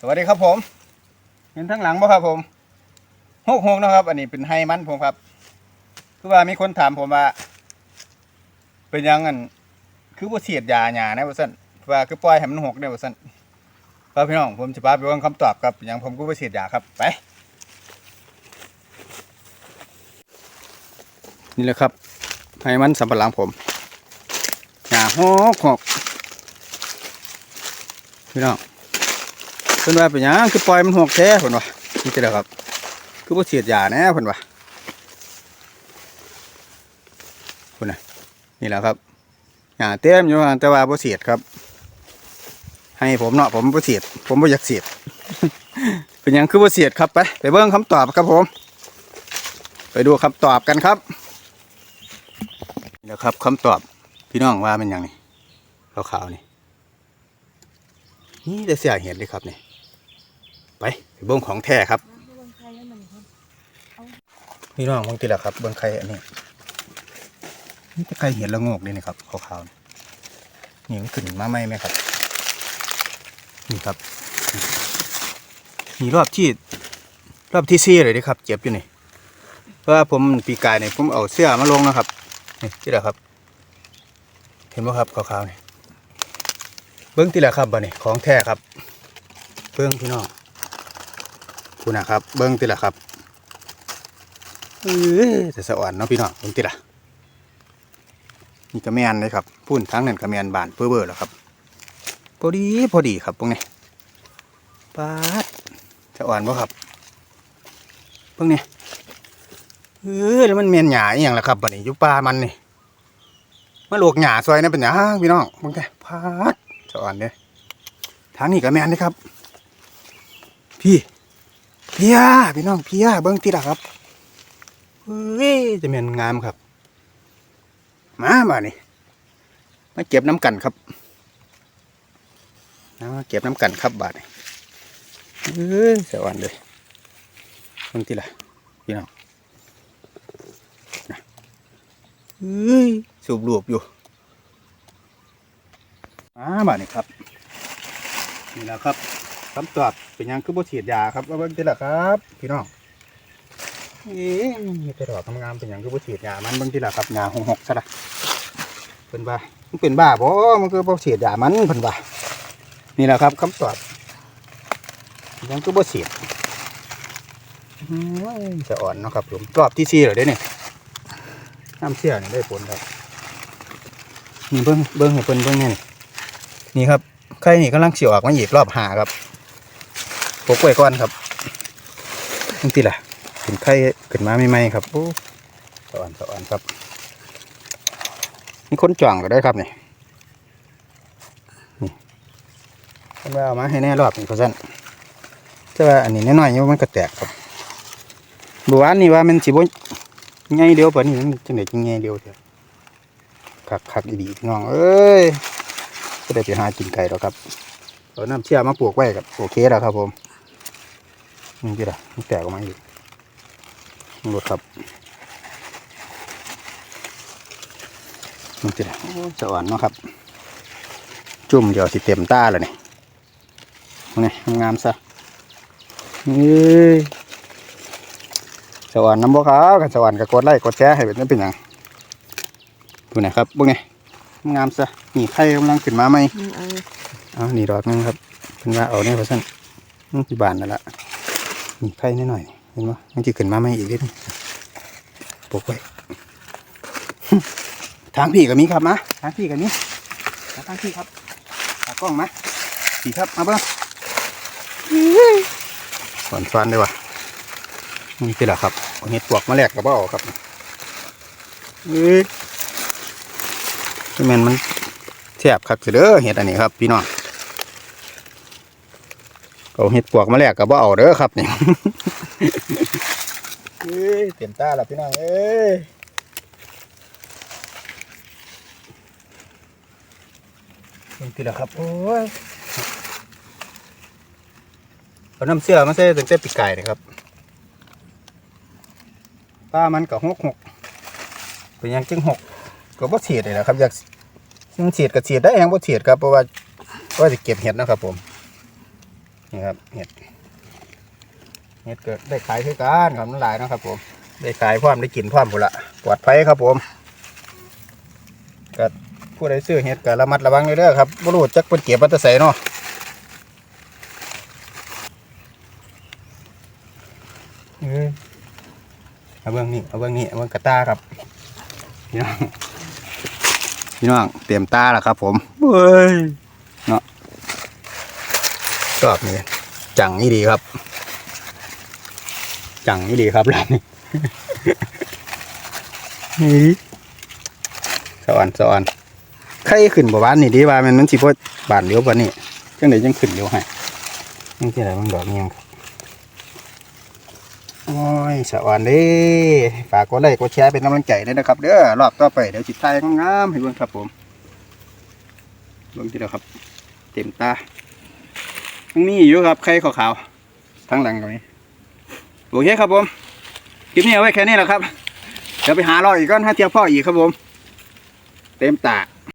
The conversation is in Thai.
สวัสดีครับผม เห็นทั้งหลังบ่ครับผมหกหกนะครับ อันนี้เป็นไฮมันผมครับ คือว่ามีคนถามผมว่า เป็นยังอันคือบ่เสียดยาหยานะว่าซั่นว่าคือปล่อยให้มันหกได้ว่าซั่นครับพี่น้องผมจะพาไปฟังคำตอบครับเป็นหยังผมก็บ่เสียดยาครับไปนี่แหละครับไฮมันสำปะหลังผมหยาหกหกพี่น้อง พิ่นว่าเป็นหยังคือปล่อยมันหกแท้เพิ่นว่านี่จะได้ครับ คือบ่ฉีดยาแน่เพิ่นว่าเพิ่นน่ะนี่แหละครับหญ้าเต็มอยู่หั่นแต่ว่าบ่ฉีดครับ ให้ผมเนาะผมบ่ฉีดผมบ่อยากฉีดเป็นหยังคือบ่ฉีดครับไปไปเบิ่งคำตอบครับผม ไปดูคำตอบกันครับนี่แหละครับคำตอบพี่น้องว่าเป็นหยังนี่ขาวๆนี่นี่แต่เสียเห็นเลยครับนี่ ไปไปเบิ้งของแท้ครับพี่น้องมองติละครับเบิ้งไข่อันนี้นี่จะไข่เห็นละโงกเลยนะครับขาวๆนี่มันขึ้นมาไหมไหมครับ นี่ครับนี่รอบที่รอบที่สี่เลยเด้ครับ เจ็บอยู่นี่เพราะว่าผมปีกายเนี่ยผมเอาเสื้อมาลงนะครับนี่ที่ละครับ เห็นไหมครับขาวๆนี่เบิ้งติละครับบ่นี่ของแท้ครับเบิ้งพี่น้อง คุณนะครับ เบิ้งติละครับเออแต่สะอ่อนเนาะพี่น้องเบิ้งติละนี่กระแมนเลยครับพุ่นทั้งนั้นกระแมนบานเปื้อเบอร์แล้วครับพอดีพอดีครับพวกนี้ปาดสะอ่อนบ่ครับเบิ้งนี่เออแล้วมันเมียนหยาอย่างละครับบัดนี้ยู่ป่ามันนี่มาหลวกหยาซอยนั่นเป็นหยาพี่น้องเบิ้งแกปาดสะอ่อนเนี่ยทางนี้กระแมนเลยครับ พี่ เพียพี่น้องเพียเบิ้งติดอะครับเฮ้ยจะเป็นงามครับ มาบ่านี่มาเก็บน้ำกันครับมาเก็บน้ำกันครับบาทนี่เอ้ยสวรรค์เลยเบิ้งติละพี่น้องเฮ้ยสูบรวบอยู่มาบ่านี่ครับนี่แหละครับ คำตอบเป็นยังคือบ่ฉีดยาครับว่าเบิ่งติล่ะครับ พี่น้องเอ๊ะมีแต่ดอกงามเป็นยังคือบ่ฉีดยามันเบิ่งติล่ะครับยาหงหกซะละเพิ่นว่ามันเป็นบ้าบ่มันคือบ่ฉีดยามันเพิ่นว่านี่แหละครับคำตอบเป็นหยังคือบ่ฉีดจะอ่อนเนาะครับผมรอบที่สี่แล้วเด้นี่น้ำเสียนี่ได้ผลครับนี่เบิ่งเบิ่งให้เพิ่นเบิ่งน่นี่นี่ครับไข่นี่กำลังเสียวออกมาอีกรอบหาครับ ปกไว้ก่อนครับนี่ทีละเป็นไข่ขึ้นมาใหม่ๆครับโอ้สวรรค์สวรรค์ครับนี่คนจ่องก็ได้ครับนี่นี่คนว่าเอามาให้แน่รอบนี่เขาสั่นแต่ว่าอันนี้น้อยๆอยู่มันก็แตกครับบัวานนี่ว่ามันสิบ่ไงเดียวปะนี่มันจังไดจังไงเดียวเถอะคักคักดีๆพี่น้องเอ้ยก็ได้ไปหากินไก่แล้วครับเอาน้ำเชื่อมาปลูกไว้กับโอเคแล้วครับผม นี่พี่ละมันแตกออกมาอีกนี่รถครับนี่พี่ละโอ้สะอ่อนเนาะครับ จุ่มเดี๋ยวสิเต็มตาแล้วนี่นี่งามซะนี่สะอ่อนน้ำบ่ขาวกันสะอ่อนกับกดไลค์กดแชร์ให้เป็นนั่นเป็นหยังดูหนะครับพวกนี้งามซะนี่ไข่กำลังขึ้นมาไหมเอาเอานี่ดอกหนึงครับเป็นว่าเอาเนี่ยเพราะฉะนั้นที่บานนั่นละ นี่ไข่นิดหน่อยเห็นไหมมันจะขึ้นมาไม่อีกนิดปกไว้ทางพี่กับมีครับมาทางพี่กับมีทางพี่ครับตากล้องมาพี่ครับมาบิ้งสอนฟันเลยวะนี่เป็นหรอครับเอาเห็ดปวกมาแลกกับเบ้าครับเอ้ยที่แมนมันแซ่บคักเด้อเห็ดอันนี้ครับ พี่น้อง เอาเห็ดปวกมาแลกกับว่าเอาเด้อครับนี่เอ้ยเต็มตาแล้วพี่น้องเอ้ยนี่คือละครับโอ้ยเอาน้ำเสื้อมาใส่ตั้งแต่ปีกไก่นะครับป้ามันกับหกหกเป็นยังจึงหกก็บ่เฉียดเลยนะครับ อยากซึ่งฉียดกับฉียดได้เองว่าฉียดครับเพราะว่าว่าจะเก็บเห็ดนะครับผม นี่ครับเห็ดเห็ดเกิดได้ขายคือกันครับน้ำลายนะครับผม ได้ขายพร้อมได้กินพร้อมพุ่นละปลอดภัยครับผมก็ผู้ใดซื้อเห็ดก็ระมัดระวังเลยเด้อครับบ่รู้จักเพิ่นเก็บมาแต่ไสเนาะเอเอาเบื้องนี้เอาเบื้องนี้เอาเบื้องกระตาครับพี่น้องพี่น้องเตรียมตาแล้วครับ ผมเฮ้ยเนาะ ชอบนี่จังนี่ดีครับ จังนี่ดีครับร้านนี้นี่สวรรค์สวรรค์ใครขึ้นบ่บ้านนี่ดีว่ามันมันสิบ่บานเลี้ยวบ่นี่จังไดจังขึ้นเลี้ยวให้ยังที่ไหนมันดอกยังครับโอ้ยสวรรค์ด้ฝากกดไลค์กดแชร์เป็นกำลังใจด้วยนะครับเด้อรอบต่อไปเดี๋ยวสิถ่ายงามๆให้เบิ่งครับผมเบิ่งทีเดียวครับ เต็มตา มีอยู่ครับใครขาวๆทั้งหลังตรงนี้โอเคครับผมคลิปนี้เอาไว้แค่นี้แหละครับเดี๋ยวไปหารออีกก้อนถ้าเทียบพ่ออีกครับผม เต็มตา